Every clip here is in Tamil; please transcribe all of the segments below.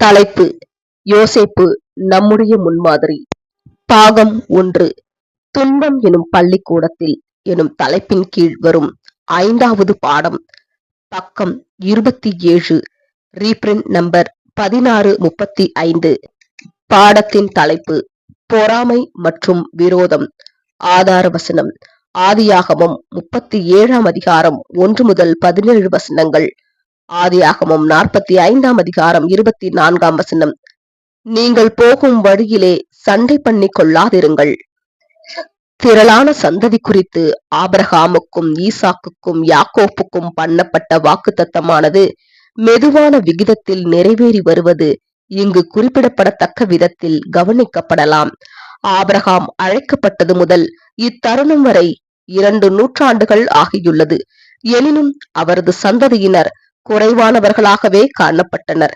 தலைப்பு. யோசேப்பு நம்முடைய முன்மாதிரி. பாகம் ஒன்று. துன்பம் எனும் பள்ளிக்கூடத்தில் எனும் தலைப்பின் கீழ் வரும் ஐந்தாவது பாடம். பக்கம் இருபத்தி ஏழு. ரீப்ரிண்ட் நம்பர் பதினாறு முப்பத்தி ஐந்து. பாடத்தின் தலைப்பு பொறாமை மற்றும் விரோதம். ஆதார வசனம் ஆதியாகமம் முப்பத்தி ஏழாம் அதிகாரம் ஒன்று முதல் பதினேழு வசனங்கள். ஆதியாகமும் நாற்பத்தி ஐந்தாம் அதிகாரம் இருபத்தி நான்காம் வசனம். நீங்கள் போகும் வழியிலே சண்டை பண்ணி கொள்ளாதிருங்கள் திரளான சந்ததி குறித்து ஆபரகாமுக்கும் ஈசாக்குக்கும் யாக்கோப்புக்கும் பண்ணப்பட்ட வாக்குத்தத்தமானது மெதுவான விகிதத்தில் நிறைவேறி வருவது இங்கு குறிப்பிடப்படத்தக்க விதத்தில் கவனிக்கப்படலாம். ஆபரகாம் அழைக்கப்பட்டது முதல் இத்தருணம் வரை இரண்டு நூற்றாண்டுகள் ஆகியுள்ளது. எனினும் அவரது சந்ததியினர் குறைவானவர்களாகவே காணப்பட்டனர்.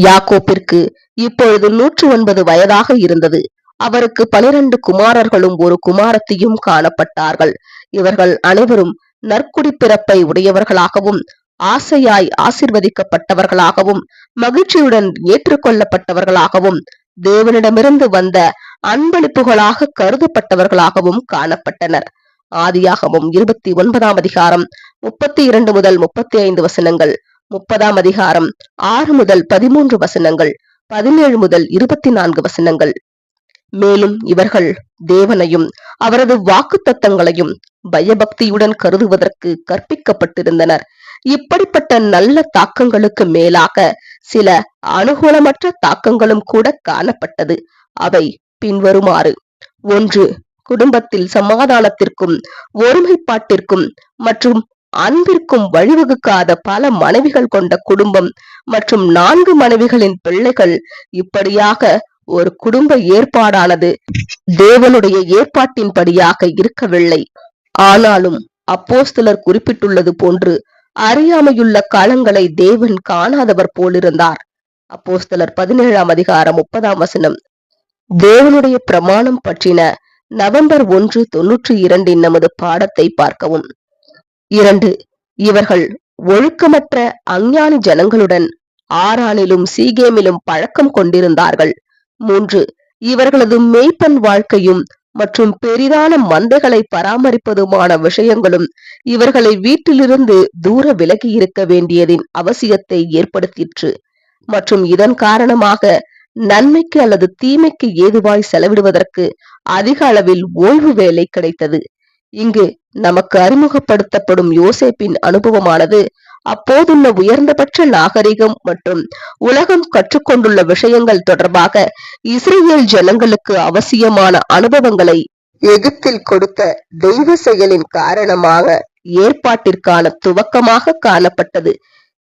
யாக்கோப்பிற்கு இப்பொழுது நூற்று ஒன்பது வயதாக இருந்தது. அவருக்கு பனிரெண்டு குமாரர்களும் ஒரு குமாரத்தியும் காணப்பட்டார்கள். இவர்கள் அனைவரும் நற்குடி பிறப்பை உடையவர்களாகவும் ஆசையாய் ஆசிர்வதிக்கப்பட்டவர்களாகவும் மகிழ்ச்சியுடன் ஏற்றுக்கொள்ளப்பட்டவர்களாகவும் தேவனிடமிருந்து வந்த அன்பளிப்புகளாக கருதப்பட்டவர்களாகவும் காணப்பட்டனர். ஆதியாகவும் இருபத்தி ஒன்பதாம் அதிகாரம் முப்பத்தி இரண்டு முதல் முப்பத்தி ஐந்து வசனங்கள். முப்பதாம் அதிகாரம் ஆறு முதல் பதிமூன்று வசனங்கள் பதினேழு முதல் இருபத்தி நான்கு வசனங்கள். மேலும் இவர்கள் தேவனையும் அவரது வாக்கு தத்தங்களையும் பயபக்தியுடன் கருதுவதற்கு கற்பிக்கப்பட்டிருந்தனர். இப்படிப்பட்ட நல்ல தாக்கங்களுக்கு மேலாக சில அனுகூலமற்ற தாக்கங்களும் கூட காணப்பட்டது. அவை பின்வருமாறு. ஒன்று குடும்பத்தில் சமாதானத்திற்கும் ஒருமைப்பாட்டிற்கும் மற்றும் அன்பிற்கும் வழிவகுக்காத பல மனைவிகள் கொண்ட குடும்பம் மற்றும் நான்கு மனைவிகளின் பிள்ளைகள் இப்படியாக ஒரு குடும்ப ஏற்பாடானது தேவனுடைய ஏற்பாட்டின்படியாக இருக்கவில்லை. ஆனாலும் அப்போஸ்தலர் குறிப்பிட்டுள்ளது போன்று அறியாமையுள்ள காலங்களை தேவன் காணாதவர் போலிருந்தார். அப்போஸ்தலர் பதினேழாம் அதிகாரம் முப்பதாம் வசனம். தேவனுடைய பிரமாணம் பற்றின நவம்பர் ஒன்று தொன்னூற்றி இரண்டின் நமது பாடத்தை பார்க்கவும். இரண்டு இவர்கள் ஒழுக்கமற்ற அஞ்ஞானி ஜனங்களுடன் ஆறானிலும் சீகேமிலும் பழக்கம் கொண்டிருந்தார்கள். மூன்று இவர்களது மெய்ப்பன் வாழ்க்கையும் மற்றும் பெரிதான மந்தைகளை பராமரிப்பதுமான விஷயங்களும் இவர்களை வீட்டிலிருந்து தூர விலகி இருக்க வேண்டியதின் அவசியத்தை ஏற்படுத்திற்று. மற்றும் இதன் காரணமாக நன்மைக்கு அல்லது தீமைக்கு ஏதுவாய் செலவிடுவதற்கு அதிக அளவில் ஓய்வு வேலை கிடைத்தது. இங்கு நமக்கு அறிமுகப்படுத்தப்படும் யோசேப்பின் அனுபவமானது அப்போதுள்ள உயர்ந்தபட்ச நாகரிகம் மற்றும் உலகம் கற்றுக்கொண்டுள்ள விஷயங்கள் தொடர்பாக இஸ்ரேல் ஜனங்களுக்கு அவசியமான அனுபவங்களை எகிப்தில் கொடுத்த தெய்வ செயலின் காரணமாக ஏற்பாட்டிற்கான துவக்கமாக காணப்பட்டது.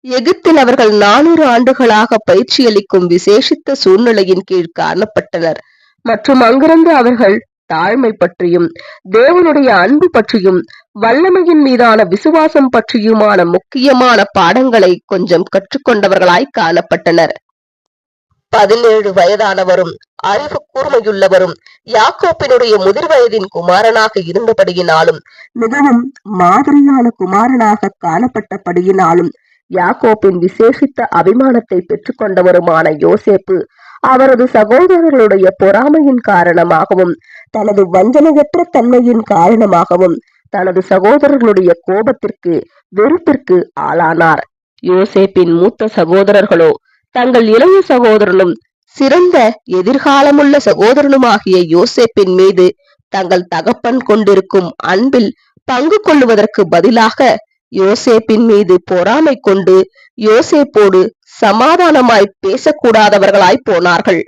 எகிப்தில் அவர்கள் நானூறு ஆண்டுகளாக பயிற்சியளிக்கும் விசேஷித்த சூழ்நிலையின் கீழ் காணப்பட்டனர். மற்றும் அங்கிருந்து அவர்கள் தாழ்மை பற்றியும் தேவனுடைய அன்பு பற்றியும் வல்லமையின் மீதான விசுவாசம் பற்றியுமான முக்கியமான பாடங்களை கொஞ்சம் கற்றுக்கொண்டவர்களாய் காணப்பட்டனர். பதினேழு வயதானவரும் அறிவு கூர்மையுள்ளவரும் யாக்கோப்பினுடைய முதிர் வயதின் குமாரனாக இருந்தபடியினாலும் மிகவும் மாதிரியான குமாரனாக காணப்பட்டபடியினாலும் யாக்கோப்பின் விசேஷித்த அபிமானத்தை பெற்றுக்கொண்டவருமான யோசேப்பு அவரது சகோதரர்களுடைய பொறாமையின் காரணமாகவும் தனது வஞ்சனையற்ற தன்மையின் காரணமாகவும் தனது சகோதரர்களுடைய கோபத்திற்கு வெறுப்பிற்கு ஆளானார். யோசேப்பின் மூத்த சகோதரர்களோ தங்கள் இளைய சகோதரனும் சிறந்த எதிர்காலமுள்ள சகோதரனுமாகிய யோசேப்பின் மீது தங்கள் தகப்பன் கொண்டிருக்கும் அன்பில் பங்கு கொள்ளுவதற்கு பதிலாக யோசேப்பின் மீது பொறாமை கொண்டு யோசேப்போடு சமாதானமாய் பேசக்கூடாதவர்களாய் போனார்கள்.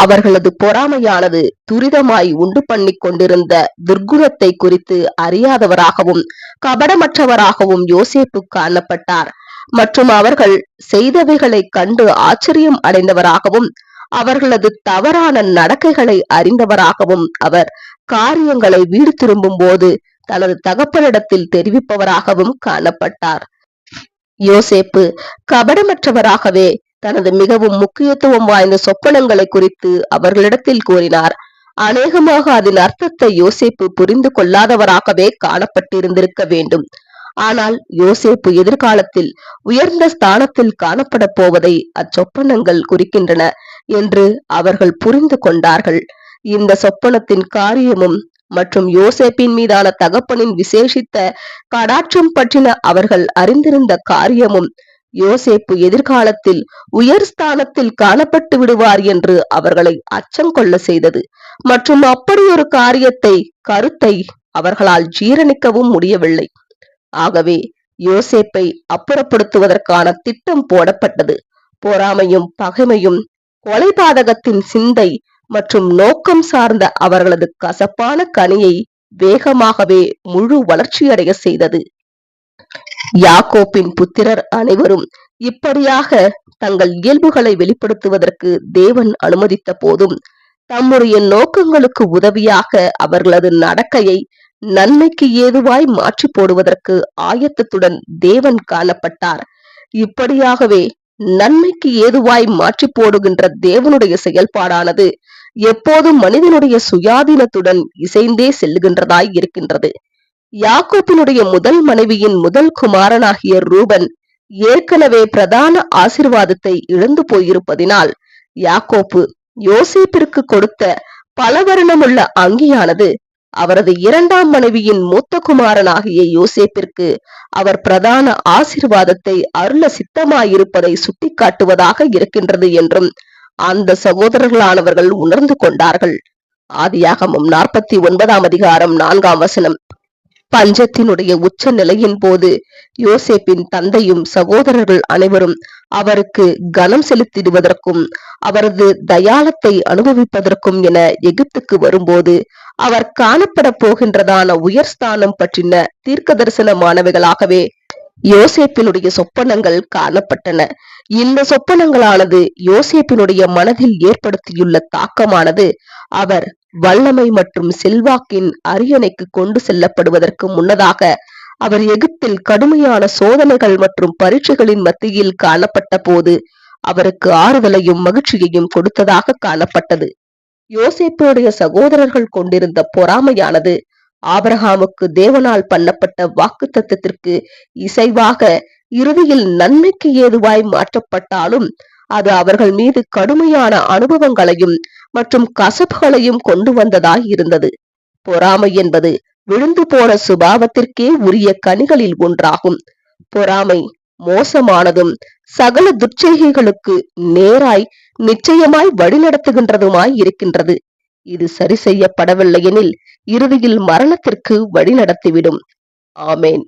அவர்களது பொறாமையானது துரிதமாய் உண்டு பண்ணி கொண்டிருந்த துர்குணத்தை குறித்து அறியாதவராகவும் கபடமற்றவராகவும் யோசேப்பு காணப்பட்டார். மற்றும் அவர்கள் செய்தவைகளை கண்டு ஆச்சரியம் அடைந்தவராகவும் அவர்களது தவறான நடக்கைகளை அறிந்தவராகவும் அவர் காரியங்களை வீடு திரும்பும் போது தனது தகப்பனிடத்தில் தெரிவிப்பவராகவும் காணப்பட்டார். யோசேப்பு கபடமற்றவராகவே தனது மிகவும் முக்கியத்துவம் வாய்ந்த சொப்பனங்களை குறித்து அவர்களிடத்தில் கூறினார். அநேகமாக அதன் அர்த்தத்தை யோசேப்பு புரிந்து கொள்ளாதவராகவே காணப்பட்டிருந்திருக்க வேண்டும். ஆனால் யோசேப்பு எதிர்காலத்தில் உயர்ந்த ஸ்தானத்தில் காணப்பட போவதை அச்சொப்பனங்கள் குறிக்கின்றன என்று அவர்கள் புரிந்து கொண்டார்கள். இந்த சொப்பனத்தின் காரியமும் மற்றும் யோசேப்பின் மீதான தகப்பனின் விசேஷித்த கடாட்சம் பற்றின அவர்கள் அறிந்திருந்த காரியமும் யோசேப்பு எதிர்காலத்தில் உயர் ஸ்தானத்தில் காணப்பட்டு விடுவார் என்று அவர்களை அச்சம் கொள்ள செய்தது. மற்றும் அப்படி ஒரு காரியத்தை கருத்தை அவர்களால் ஜீரணிக்கவும் முடியவில்லை. ஆகவே யோசேப்பை அப்புறப்படுத்துவதற்கான திட்டம் போடப்பட்டது. பொறாமையும் பகைமையும் கொலைபாதகத்தின் சிந்தை மற்றும் நோக்கம் சார்ந்த அவர்களது கசப்பான கனியை வேகமாகவே முழு வளர்ச்சியடைய செய்தது. யாக்கோப்பின் புத்திரர் அனைவரும் இப்படியாக தங்கள் இயல்புகளை வெளிப்படுத்துவதற்கு தேவன் அனுமதித்த போதும் தம்முடைய நோக்கங்களுக்கு உதவியாக அவர்களது நடக்கையை நன்மைக்கு ஏதுவாய் மாற்றி போடுவதற்கு ஆயத்தத்துடன் தேவன் காணப்பட்டார். இப்படியாகவே நன்மைக்கு ஏதுவாய் மாற்றி போடுகின்ற தேவனுடைய செயல்பாடானது எப்போதும் மனிதனுடைய சுயாதீனத்துடன் இசைந்தே செல்லுகின்றதாய் இருக்கின்றது. யாக்கோப்பினுடைய முதல் மனைவியின் முதல் குமாரனாகிய ரூபன் ஏற்கனவே பிரதான ஆசிர்வாதத்தை இழந்து போயிருப்பதினால் யாக்கோப்பு யோசேப்பிற்கு கொடுத்த பல வருணமுள்ள அங்கியானது அவரது இரண்டாம் மனைவியின் மூத்த குமாரனாகிய யோசேப்பிற்கு அவர் பிரதான ஆசிர்வாதத்தை அருள சித்தமாயிருப்பதை சுட்டிக்காட்டுவதாக இருக்கின்றது என்றும் அந்த சகோதரர்களானவர்கள் உணர்ந்து கொண்டார்கள். ஆதியாகமும் நாற்பத்தி ஒன்பதாம் அதிகாரம் நான்காம் வசனம். பஞ்சத்தினுடைய உச்ச நிலையின் போது யோசேப்பின் தந்தையும் சகோதரர்கள் அனைவரும் அவருக்கு கனம் செலுத்திடுவதற்கும் அவரது தயாளத்தை அனுபவிப்பதற்கும் என எகிப்துக்கு வரும்போது அவர் காணப்பட போகின்றதான உயர்ஸ்தானம் பற்றின தீர்க்க தரிசனமானவைகளாகவே யோசேப்பினுடைய சொப்பனங்கள் காணப்பட்டன. இந்த சொப்பனங்களானது யோசேப்பினுடைய மனதில் ஏற்படுத்தியுள்ள தாக்கமானது அவர் வல்லமை மற்றும் செல்வாக்கின் அரியணைக்கு கொண்டு செல்லப்படுவதற்கு முன்னதாக அவர் எகிப்தில் கடுமையான சோதனைகள் மற்றும் பரீட்சைகளின் மத்தியில் காணப்பட்ட போது அவருக்கு ஆறுதலையும் மகிழ்ச்சியையும் கொடுத்ததாக காணப்பட்டது. யோசேப்புடைய சகோதரர்கள் கொண்டிருந்த பொறாமையானது ஆபரகாமுக்கு தேவனால் பண்ணப்பட்ட வாக்கு தத்துவத்திற்கு இசைவாக இறுதியில் நன்மைக்கு ஏதுவாய் மாற்றப்பட்டாலும் அது அவர்கள் மீது கடுமையான அனுபவங்களையும் மற்றும் கசப்புகளையும் கொண்டு வந்ததாய் இருந்தது. பொறாமை என்பது விழுந்து போன சுபாவத்திற்கே உரிய கனிகளில் ஒன்றாகும். பொறாமை மோசமானதும் சகல துர்ச்செய்கைகளுக்கு நேராய் நிச்சயமாய் வழிநடத்துகின்றதுமாய் இருக்கின்றது. இது சரி செய்யப்படவில்லை எனில் இறுதியில் மரணத்திற்கு வழிநடத்திவிடும். ஆமேன்.